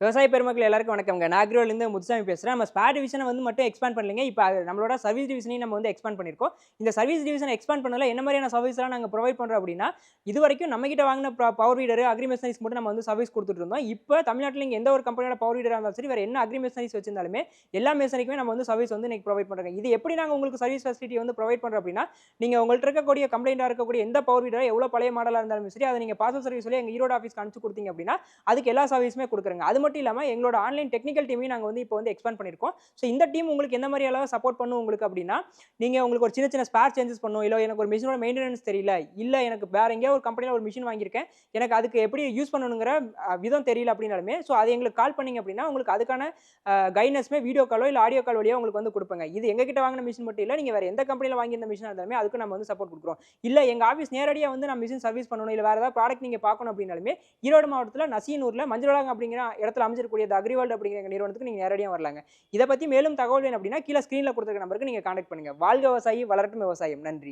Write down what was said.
விவசாய பெருமக்கள் எல்லாருக்கும் வணக்கம்ங்க. நான் அக்ரோலேருந்து முத்துசாமி பேசுகிறேன் நம்ம ஸ்பேர் டிவிஷனை வந்து மட்டும் எக்ஸ்பேண்ட் பண்ணலைங்க. இப்போ அது நம்மளோட சர்வீஸ் டிவிஷனையும் நம்ம வந்து எக்ஸ்பேண்ட் பண்ணியிருக்கோம். இந்த சர்வீஸ் டிவிஷனை எக்ஸ்பேண்ட் பண்ணல என்ன மாதிரியான சர்வீஸ்லாம் நாங்கள் ப்ரொவைட் பண்ணுறோம் அப்படின்னா இது வரைக்கும் நம்மகிட்ட வாங்கின பவர் வீடர் அக்ரிமெஷனரிஸ் மட்டும் நம்ம வந்து சர்வீஸ் கொடுத்துட்டு இருந்தோம். இப்போ தமிழ்நாட்டில் இங்கே எந்த ஒரு கம்பெனியோட பவர் வீடராக இருந்தாலும் சரி வேறு என்ன அக்ரிமெஷனரிஸ் வச்சிருந்தாலுமே எல்லா மேசனிக்குமே நம்ம வந்து சர்வீஸ் வந்து இன்றைக்கி ப்ரொவைட் பண்ணுறோம் இது எப்படி நாங்கள் உங்களுக்கு சர்வீஸ் ஃபெசிலிட்டி வந்து ப்ரொவைட் பண்ணுறோம் அப்படின்னா நீங்கள் உங்கள்கிட்ட இருக்கக்கூடிய கம்ப்ளைண்ட்டாக இருக்கக்கூடிய எந்த பவர் வீடராக எவ்வளோ பழைய மாடலாக இருந்தாலும் சரி அதை நீங்கள் பார்சல் சர்வீஸ் எங்கள் ஈரோடு ஆஃபீஸ்க்கு அனுப்பிச்சு கொடுத்தீங்க அப்படின்னா அதுக்கு எல்லா சர்வீஸுமே கொடுக்குறாங்க. அது மட்டும் இல்லாமல் எங்களோட ஆன்லைன் டெக்னிக்கல் டீமையும் நாங்கள் வந்து இப்போ வந்து எக்ஸ்பேண்ட் பண்ணியிருக்கோம் ஸோ இந்த டீம் உங்களுக்கு எந்த மாதிரி அளவு சப்போர்ட் பண்ணும் உங்களுக்கு அப்படின்னா நீங்கள் உங்களுக்கு ஒரு சின்ன சின்ன ஸ்பேர் சேஞ்சஸ் பண்ணும் இல்லை எனக்கு ஒரு மிஷினோட மெயின்டெனன்ஸ் தெரியல இல்லை எனக்கு வேற எங்கேயோ ஒரு கம்பெனியில் ஒரு மிஷின் வாங்கியிருக்கேன் எனக்கு அதுக்கு எப்படி யூஸ் பண்ணணுங்கிற விதம் தெரியல அப்படின்னாலுமே ஸோ அது எங்களுக்கு கால் பண்ணீங்க அப்படின்னா உங்களுக்கு அதுக்கான கைடன்ஸுமே வீடியோ காலோ இல்லை ஆடியோ கால் வழியாக உங்களுக்கு வந்து கொடுப்பாங்க. இது எங்ககிட்ட வாங்கின மிஷின் மட்டும் இல்லை நீங்கள் வேறு எந்த கம்பெனியில் வாங்கியிருந்த மிஷின் இருந்தாலுமே அதுக்கு நம்ம வந்து சப்போர்ட் கொடுக்குறோம். இல்லை எங்கள் ஆஃபீஸ் நேரடியாக வந்து நான் மிஷின் சர்வீஸ் பண்ணணும் இல்லை வேறு ஏதாவது ப்ராடக்ட் நீங்கள் பார்க்கணும் அப்படின்னாலுமே ஈரோடு மாவட்டத்தில் நசீனூரில் மஞ்சளாங்க அப்படிங்கிற இடத்துல அமைஞ்சிருக்கக்கூடிய அக்ரிவால்டு அப்படிங்கிற நிறுவனத்துக்கு நீங்கள் நேரடியாக வரலாங்க. இதை பற்றி மேலும் தகவல் வேணும் அப்படின்னா கீழே ஸ்க்ரீனில் கொடுத்துருக்க நம்பருக்கு நீங்கள் காண்டாக்ட் பண்ணுங்கள் வாழ்க விவசாயி வளரட்டும் விவசாயம். நன்றி.